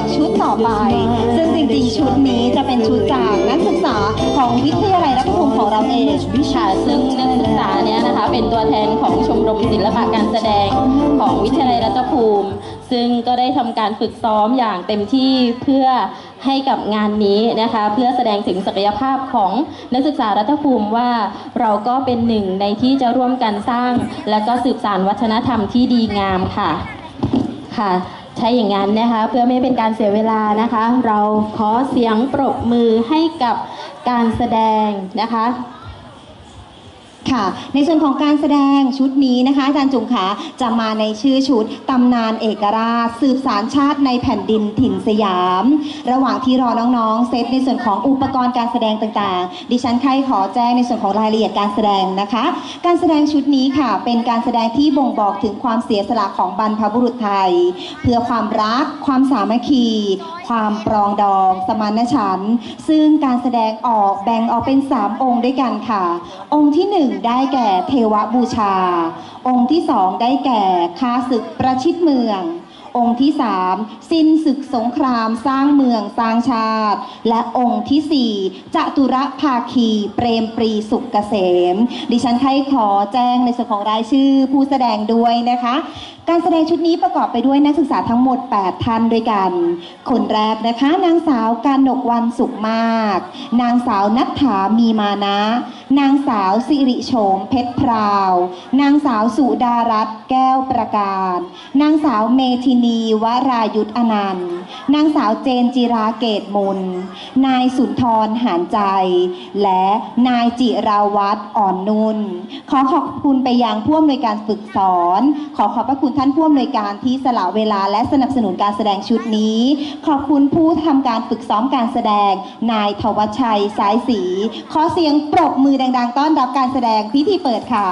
งชุดต่อไป ซึ่งจริงๆ ชุดนี้จะเป็นชุดจากนักศึกษาของวิทยาลัยรัฐภูมิของเราเองค่ะซึ่งนักศึกษาเนี่ยนะคะเป็นตัวแทนของชมรมศิลปะการแสดงของวิทยาลัยรัฐภูมิ ซึ่งก็ได้ทำการฝึกซ้อมอย่างเต็มที่เพื่อให้กับงานนี้นะคะ เพื่อแสดงถึงศักยภาพของนักศึกษารัฐภูมิว่าเราก็เป็นหนึ่งในที่จะร่วมกันสร้าง และก็สืบสานวัฒนธรรมที่ดีงามค่ะค่ะ ใช่อย่างนั้นนะคะเพื่อไม่ให้เป็นการเสียเวลานะคะ เราขอเสียงปรบมือให้กับการแสดงนะคะ ค่ะ ในส่วนของการแสดงชุดนี้นะคะ อาจารย์จุ๋มขาจะมาในชื่อชุดตำนานเอกราช สืบสารชาติในแผ่นดินถิ่นสยาม ระหว่างที่รอน้องๆ เซตในส่วนของอุปกรณ์การแสดงต่างๆ ดิฉันใครขอแจ้งในส่วนของรายละเอียดการแสดงนะคะ การแสดงชุดนี้ค่ะ เป็นการแสดงที่บ่งบอกถึงความเสียสละของบรรพบุรุษไทย เพื่อความรัก ความสามัคคี ความปรองดอง สมานฉันท์ซึ่งการแสดงออกแบ่งออกเป็น 3 องค์ด้วยกันค่ะ องค์ที่ 1ได้แก่เทวบูชา องค์ที่สองได้แก่คาศึกประชิดเมือง องค์ที่3สิ้นศึกสงครามสร้างเมืองสร้างชาติ และองค์ทีสี่จตุรภาคี เปรมปรีสุกเกษม ดิฉันให้ขอแจ้งในส่วนของรายชื่อผู้แสดงด้วยนะคะ การแสดงชุดนี้ประกอบไปด้วยนักศึกษาทั้งหมด 8 ท่านด้วยกัน คนแรกนะคะ นางสาวการนกวันสุขมาก นางสาวนัทธามีมานะ นางสาวสิริโฉมเพชรพราวนางสาวสุดารัตน์แก้วประการ นางสาวเมธินีวรายุทธอนันต์ นางสาวเจนจิราเกตมนนายสุนทรหานใจ และนายจิราวัตรอ่อนนุ่น ขอขอบคุณไปยังผู้อำนวยการฝึกสอน ขอขอบพระคุณท่านผู้อำนวยการที่สละเวลาและสนับสนุนการแสดงชุดนี้ ขอบคุณผู้ทำการฝึกซ้อมการแสดง นายทวชัยสายสี ขอเสียงปรบมือดังๆ ต้อนรับการแสดงพิธีเปิดค่ะ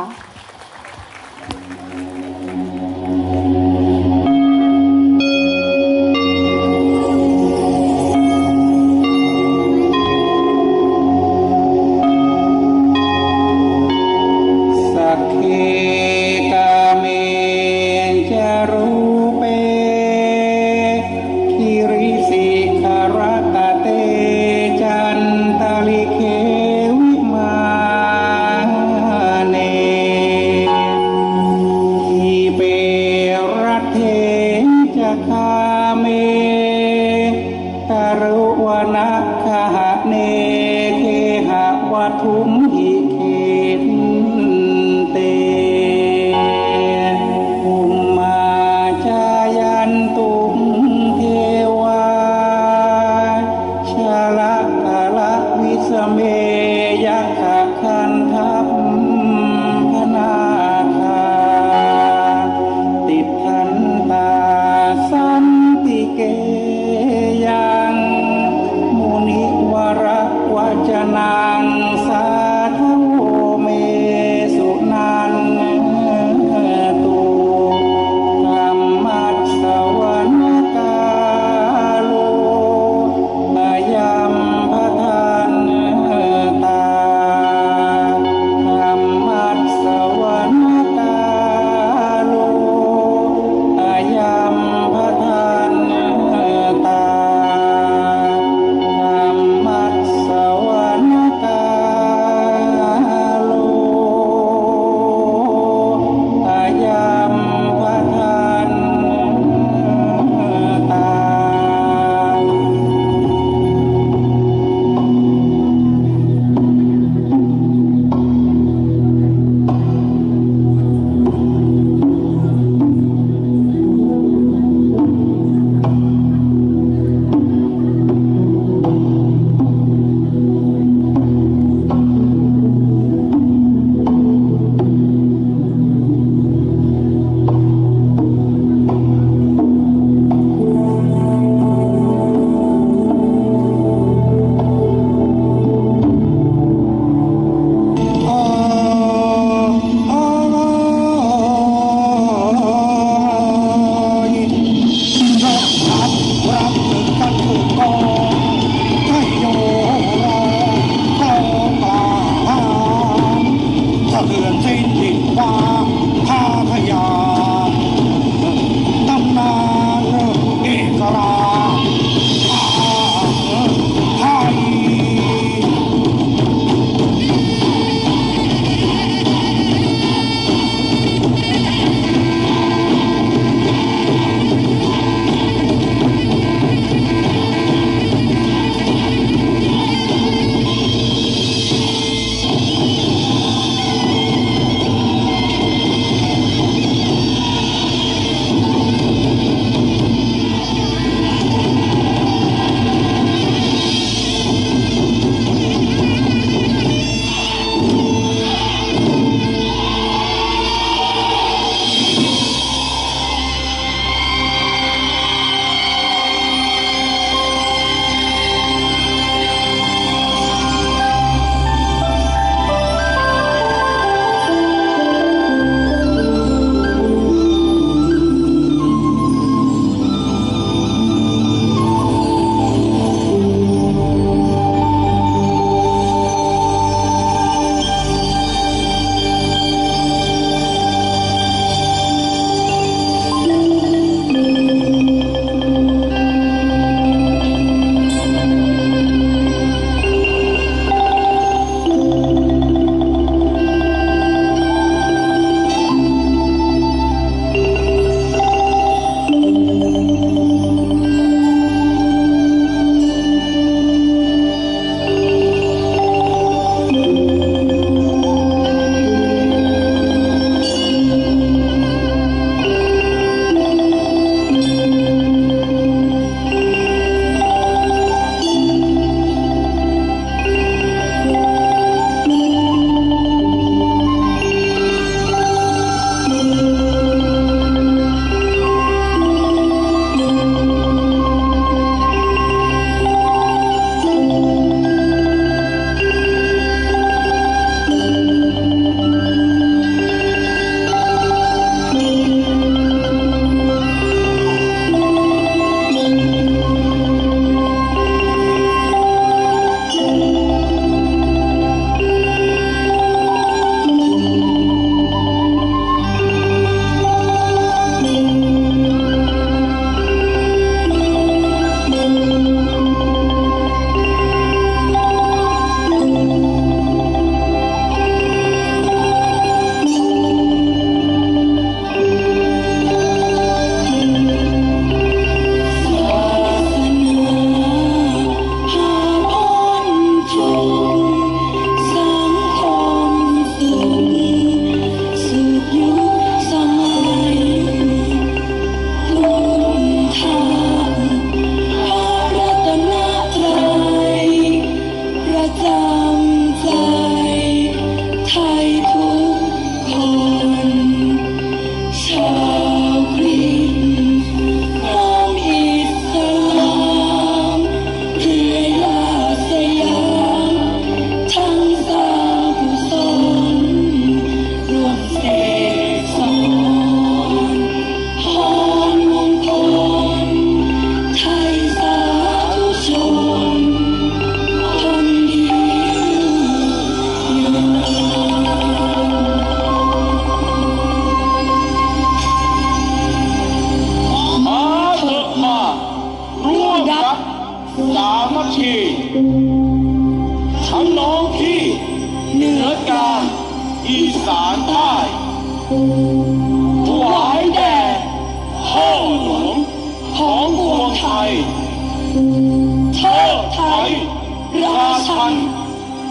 ราชัน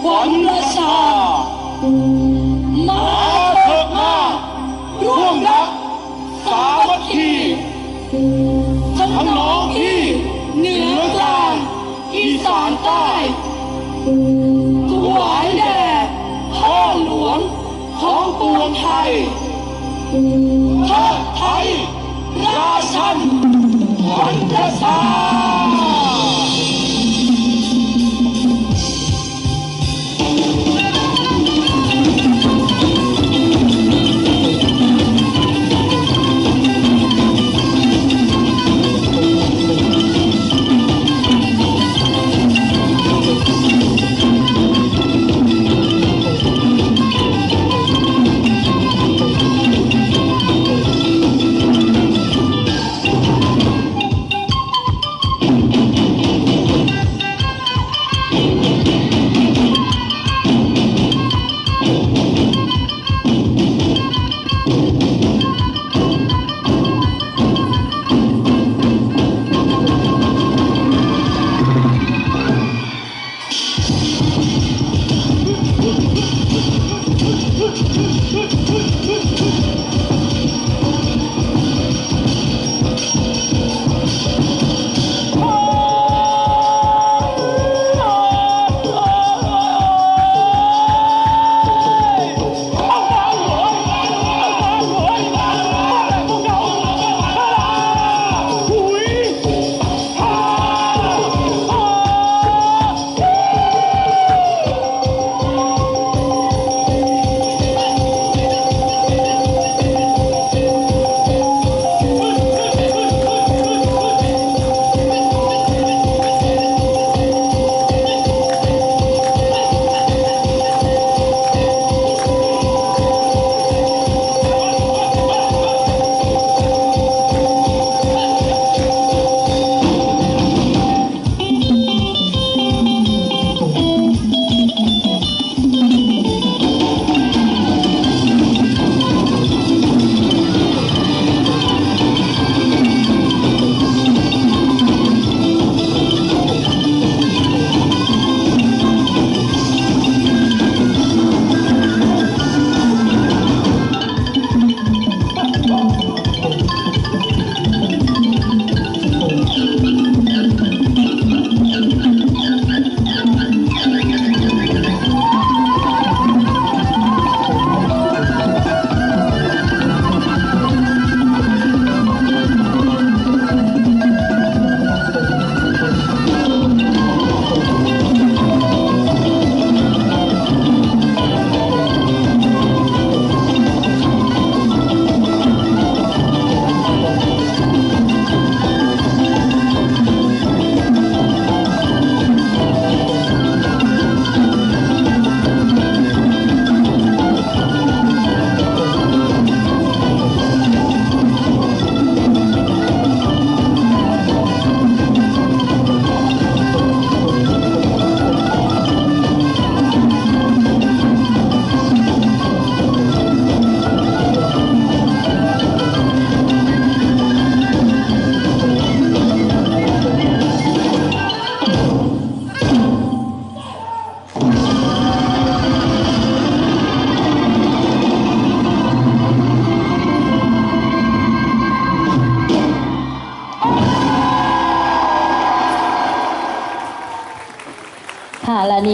ขวัญราชามาเถิดมาร่วมรักสามัคคีทั้งน้องที่เหนือกลางอีสานใต้ถวายแด่พ่อหลวงของปวงไทยเทิดไทยราชันวัญประชา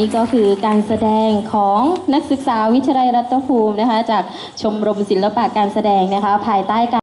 นี้ก็คือการแสดงของนักศึกษาวิทยาลัยรัตภูมินะคะ จากชมรมศิลปะการแสดงนะคะ ภายใต้การ